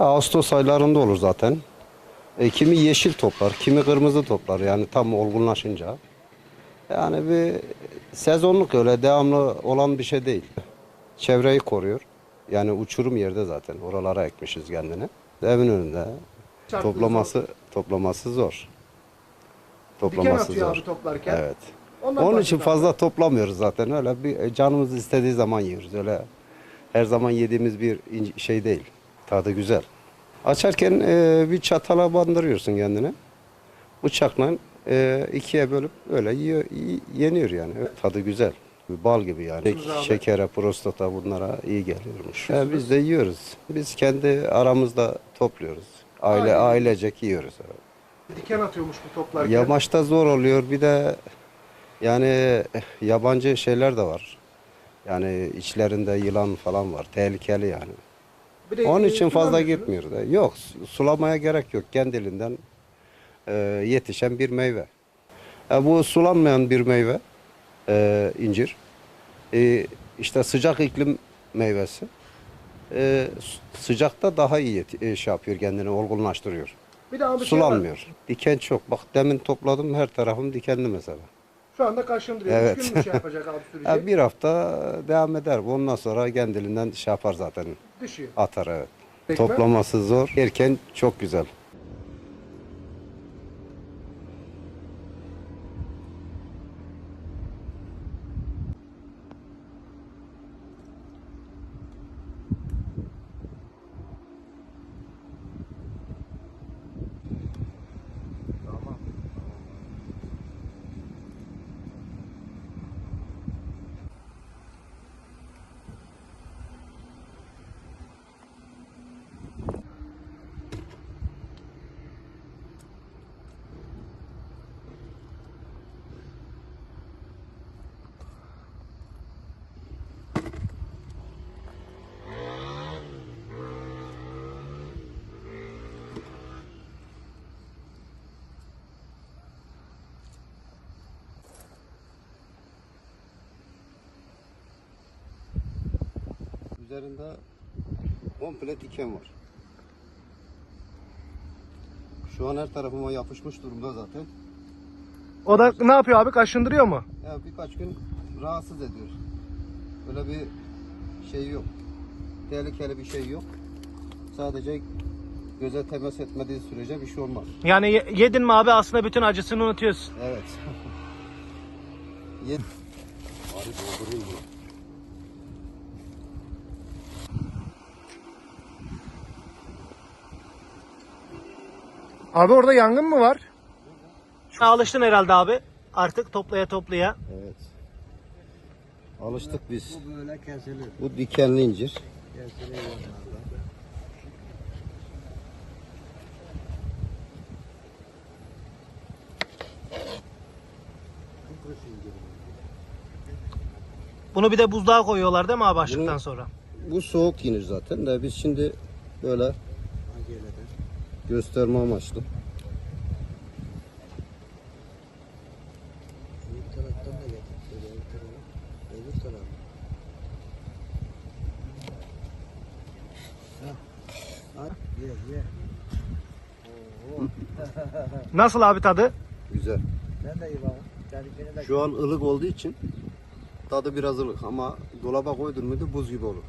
Ağustos aylarında olur zaten. E, kimi yeşil toplar, kimi kırmızı toplar yani tam olgunlaşınca. Yani bir sezonluk öyle devamlı olan bir şey değil. Çevreyi koruyor. Yani uçurum yerde zaten. Oralara ekmişiz kendini. Evin önünde. Toplaması toplaması zor. Toplaması atıyor zor. abi toplarken. Evet. Ondan Onun için bahset abi. fazla toplamıyoruz zaten. Öyle bir e, canımız istediği zaman yiyoruz. Öyle her zaman yediğimiz bir şey değil. Tadı güzel. Açarken e, bir çatala bandırıyorsun kendini. Bıçakla e, ikiye bölüp öyle yiyor, yeniyor yani. Tadı güzel. Bal gibi yani. Şekere, prostata bunlara iyi geliyormuş. E, biz de yiyoruz. Biz kendi aramızda topluyoruz. Aile Aynen. ailecek yiyoruz. Diken atıyormuş bu toplarken. Yamaçta zor oluyor. Bir de yani yabancı şeyler de var. Yani içlerinde yılan falan var. Tehlikeli yani. De, Onun e, için fazla gitmiyor da. Yok su- sulamaya gerek yok. Kendiliğinden e, yetişen bir meyve. E, bu sulanmayan bir meyve e, incir. E, işte sıcak iklim meyvesi. E, sıcakta daha iyi e, şey yapıyor kendini olgunlaştırıyor. Bir de abi şey var. Sulanmıyor. Diken çok. Bak demin topladım her tarafım dikenli mesela. Şu anda kaşındırıyor. Evet. Üç gün mü şey yapacak abi sürecek? Ya bir hafta devam eder. Ondan sonra kendiliğinden şey yapar zaten. Düşüyor. Atar evet. Peki Toplaması zor. Yerken çok güzel. Üzerinde komple diken var. Şu an her tarafıma yapışmış durumda zaten. O da ne yapıyor abi? Kaşındırıyor mu? Ya birkaç gün rahatsız ediyor. Öyle bir şey yok. Tehlikeli bir şey yok. Sadece göze temas etmediği sürece bir şey olmaz. Yani yedin mi abi aslında bütün acısını unutuyorsun. Evet. Yet. Bari doldurayım mı? Abi orada yangın mı var? Alıştın herhalde abi. Artık toplaya toplaya. Evet. Alıştık biz. Bu böyle kesilir. Bu dikenli incir. Kesilir yanlarda. Bunu bir de buzluğa koyuyorlar değil mi abi açtıktan Bunu- sonra? Bu soğuk yenir zaten de biz şimdi böyle gösterme amaçlı. Nasıl abi tadı? Güzel. Sen de iyi bak. De Şu an ılık olduğu için tadı biraz ılık ama dolaba koydun muydu buz gibi olur.